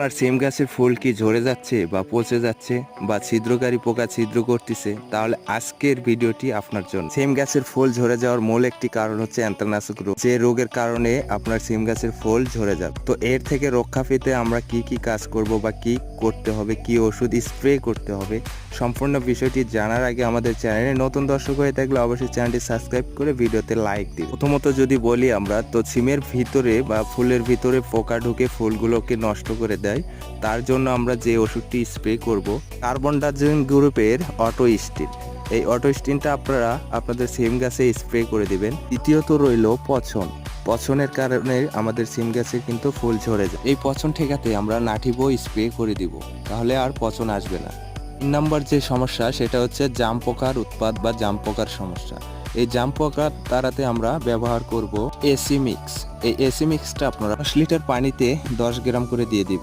আপনার সিম গাছের ফুল কি ঝরে যাচ্ছে বা পচে যাচ্ছে বা ছিদ্রকারী পোকা ছিদ্র করতেছে, তাহলে আজকের ভিডিওটি আপনার জন্য। সিম গাছের ফুল ঝরে যাওয়ার মূল একটি কারণ হচ্ছে অ্যান্থ্রানাশক রোগ। যে রোগের কারণে আপনার সিম গাছের ফুল ঝরে যাবে। তো এর থেকে রক্ষা পেতে আমরা কি কি কাজ করব বা কি করতে হবে, কি ওষুধ স্প্রে করতে হবে, সম্পূর্ণ বিষয়টি জানার আগে আমাদের চ্যানেলে নতুন দর্শক হয়ে থাকলে অবশ্যই চ্যানেলটি সাবস্ক্রাইব করে ভিডিওতে লাইক দিন। প্রথমত যদি বলি আমরা, তো সিমের ভিতরে বা ফুলের ভিতরে পোকা ঢুকে ফুলগুলোকে নষ্ট করে দেয়। তার জন্য আমরা যে ওষুধটি স্প্রে করব, কার্বন ডাইঅক্সাইড গ্রুপের অটো স্টিল এই অটো স্টিনটা আপনারা আপনাদের সিম গাছে স্প্রে করে দিবেন। দ্বিতীয়ত রইল পছন পছনের কারণে আমাদের সিম গাছে কিন্তু ফুল ঝরে যায়। এই পছন ঠেকাতে আমরা নাঠিবো স্প্রে করে দিব, তাহলে আর পচন আসবে না। তিন নম্বর যে সমস্যা, সেটা হচ্ছে জাম পোকার উৎপাদ বা জাম পোকার সমস্যা। এই জাম পোকার তাড়াতে আমরা ব্যবহার করব এসি মিক্স। এই এসি মিক্সটা আপনারা দশ লিটার পানিতে দশ গ্রাম করে দিয়ে দিবেন।